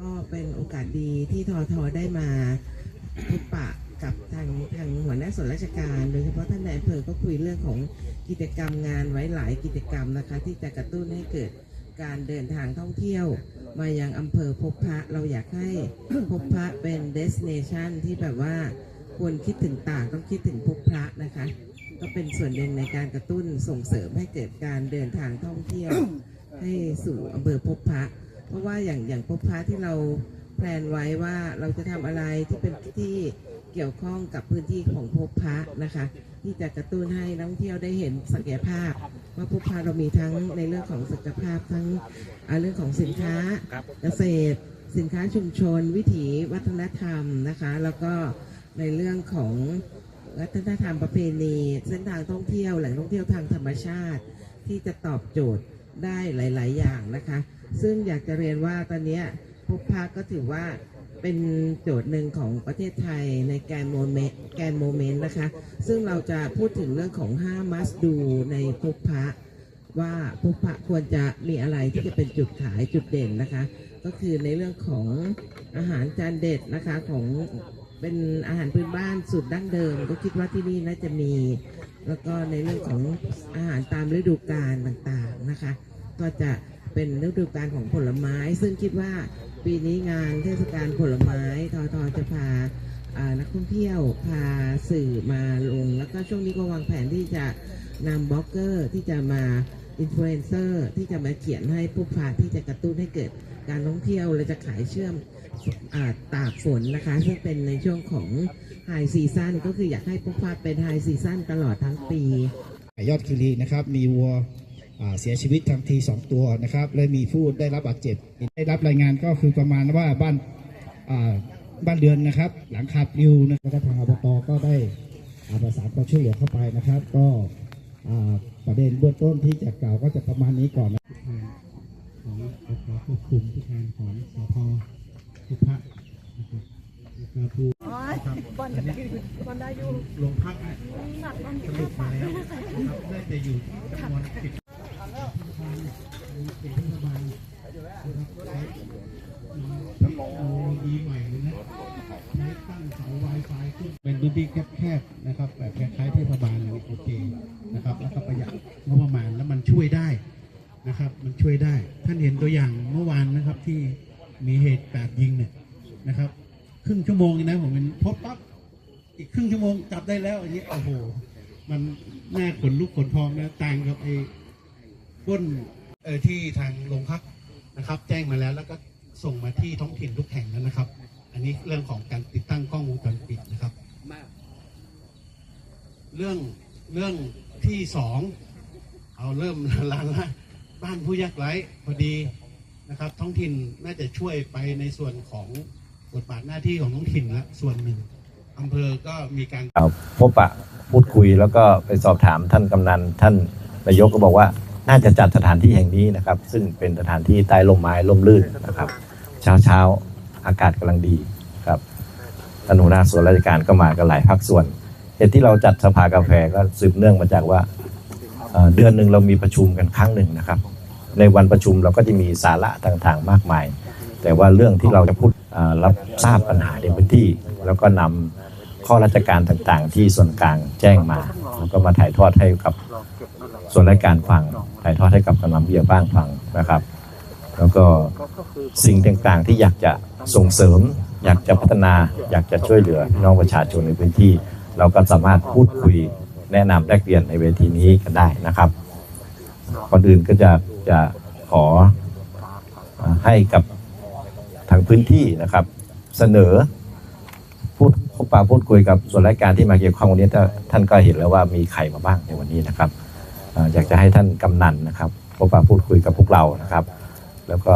ก็เป็นโอกาสดีที่ทอทอได้มาพบปะกับทางทางหัวหน้าส่วนราชการ โดยเฉพาะท่านนายอำเภอก็คุยเรื่องของกิจกรรมงานไว้หลายกิจกรรมนะคะ ที่จะกระตุ้นให้เกิดการเดินทางท่องเที่ยว มายังอำเภอพบพระเราอยากให้พบพระเป็น destination ที่แบบว่าควรคิดถึงต่างต้องคิดถึงพบพระนะคะ ก็เป็นส่วนหนึ่งในการกระตุ้นส่งเสริมให้เกิดการเดินทางท่องเที่ยว ให้สู่อำเภอพบพระ เพราะว่าอย่างอย่างพบพระที่เราแพลนไว้ว่าเราจะทำอะไรที่เป็นที่เกี่ยวข้องกับพื้นที่ของพบพระนะคะ ที่จะกระตุ้นให้นักท่องเที่ยวได้เห็นศักยภาพ ว่าพบพระเรามีทั้งในเรื่องของศักยภาพทั้งอ่าเรื่องของสินค้าเกษตร สินค้าชุมชน วิถีวัฒนธรรมนะคะ แล้วก็ในเรื่องของวัฒนธรรมประเพณี เส้นทางท่องเที่ยวแหล่งท่องเที่ยวทางธรรมชาติ ที่จะตอบโจทย์ ได้หลาย ๆ อย่างนะคะ ซึ่งอยากจะเรียนว่าตอนนี้พบพาก็ถือว่าเป็นโจทย์หนึ่งของประเทศไทยในแกนโมเมนต์แกนโมเมนต์นะคะ ซึ่งเราจะพูดถึงเรื่องของ5 must do ในพบพระว่าพบพระควรจะมีอะไรที่จะเป็นจุดขายจุดเด่นนะคะ ก็คือในเรื่องของอาหารจานเด็ดนะคะของเป็นอาหารพื้นบ้านสูตรดั้งเดิม ก็คิดว่าที่นี่น่าจะมี แล้วก็ในเรื่องของอาหารตามฤดูกาลต่างๆนะคะ ก็จะเป็นฤดูกาลของผลไม้ ซึ่งคิดว่าปีนี้งานเทศกาลผลไม้ทอทอจะพาานักท่องเที่ยวพาสื่อมาลง แล้วก็ช่วงนี้ก็วางแผนที่จะนำบล็อกเกอร์ที่จะมาอินฟลูเอนเซอร์ที่จะมาเขียนให้ผู้พาที่จะกระตุ้นให้เกิดการท่องเที่ยวและจะขายเชื่อมอตากฝนนะคะ ซึ่งเป็นในช่วงของไฮซีซันก็คืออยากให้ผู้พาเป็นไฮซีซันตลอดทั้งปี ยอดคีรีนะครับ มีวัว เสียชีวิตทันที 2 ตัวนะครับและมีผู้ได้รับบาดเจ็บ ได้รับรายงานก็คือประมาณว่าบ้านอ่าบ้านเดือนนะครับ หลังคาปลิวนะแล้วก็ทางอบตก็ได้อ่าประสานความช่วยเหลือเข้าไปนะครับ ก็อ่าประเด็นเบื้องต้นที่จะกล่าวก็จะประมาณนี้ก่อนนะของอบตควบคุมที่การของสพทุกภาคนะครับแล้วก็ผู้บอลกับบอลได้อยู่ลงพักเนี่ยหนักบอลสรุปมาแล้วนะครับได้แต่อยู่จำนวนสิบเป็นเทศบาลเทคโนโลยีใหม่เลยนะใช้ตั้งเสา Wi-Fi ขึ้นเป็น พื้นที่แคบๆนะครับแบบคล้ายๆเทศบาลเลยโอเคนะครับแล้วก็ประหยัดงบประมาณแล้วมันช่วยได้นะครับ มันช่วยได้ ท่านเห็นตัวอย่างเมื่อวานนะครับที่มีเหตุการณ์ยิงเนี่ยนะครับ ครึ่งชั่วโมงเองนะผมเป็นพบปั๊บอีกครึ่งชั่วโมงจับได้แล้วอย่างนี้โอ้โหมันน่าขนลุกขนพองนะต่างกับไอ้ปล้นเออที่ทางโรงพักนะครับ แจ้งมาแล้วแล้วก็ส่งมาที่ท้องถิ่นทุกแห่งแล้วนะครับ อันนี้เรื่องของการติดตั้งกล้องวงจรปิดนะครับ เรื่องเรื่องที่สองเอาเริ่มลานละบ้านผู้ยากไร้พอดีนะครับ ท้องถิ่นน่าจะช่วยไปในส่วนของบทบาทหน้าที่ของท้องถิ่นละส่วนหนึ่งอำเภอก็มีการเอาพบปะพูดคุยแล้วก็ไปสอบถามท่านกำนันท่านนายกก็บอกว่าน่าจะจัดสถานที่แห่งนี้นะครับ ซึ่งเป็นสถานที่ใต้ร่มไม้ร่มรื่นนะครับ เช้าเช้าๆอากาศกำลังดีครับ ท่านหัวหน้าส่วนราชการก็มากันหลายภาคส่วนเหตุที่เราจัดสภากาแฟก็สืบเนื่องมาจากว่าเดือนหนึ่งเรามีประชุมกันครั้งหนึ่งนะครับ ในวันประชุมเราก็จะมีสาระต่างๆมากมาย แต่ว่าเรื่องที่เราจะพูดรับทราบปัญหาในพื้นที่ แล้วก็นำข้อราชการต่างๆ ที่ส่วนกลางแจ้งมาแล้วก็มาถ่ายทอดให้กับส่วนราชการฟังถ่ายทอดให้กับกำลังเบียบ้างฟังนะครับ แล้วก็สิ่งต่างๆที่อยากจะส่งเสริม อยากจะพัฒนาอยากจะช่วยเหลือพี่น้องประชาชนในพื้นที่ เราก็สามารถพูดคุยแนะนำแลกเปลี่ยนในเวทีนี้กันได้นะครับก่อนอื่นก็จะจะขอให้กับทางพื้นที่นะครับ เสนอพูดพบปะพูดคุยกับส่วนรายการที่มาเกี่ยวข้องวันนี้ท่านก็เห็นแล้วว่ามีใครมาบ้างในวันนี้นะครับเอ่ออยากจะให้ท่านกำนันนะครับพบปะพูดคุยกับพวกเรานะครับ แล้วก็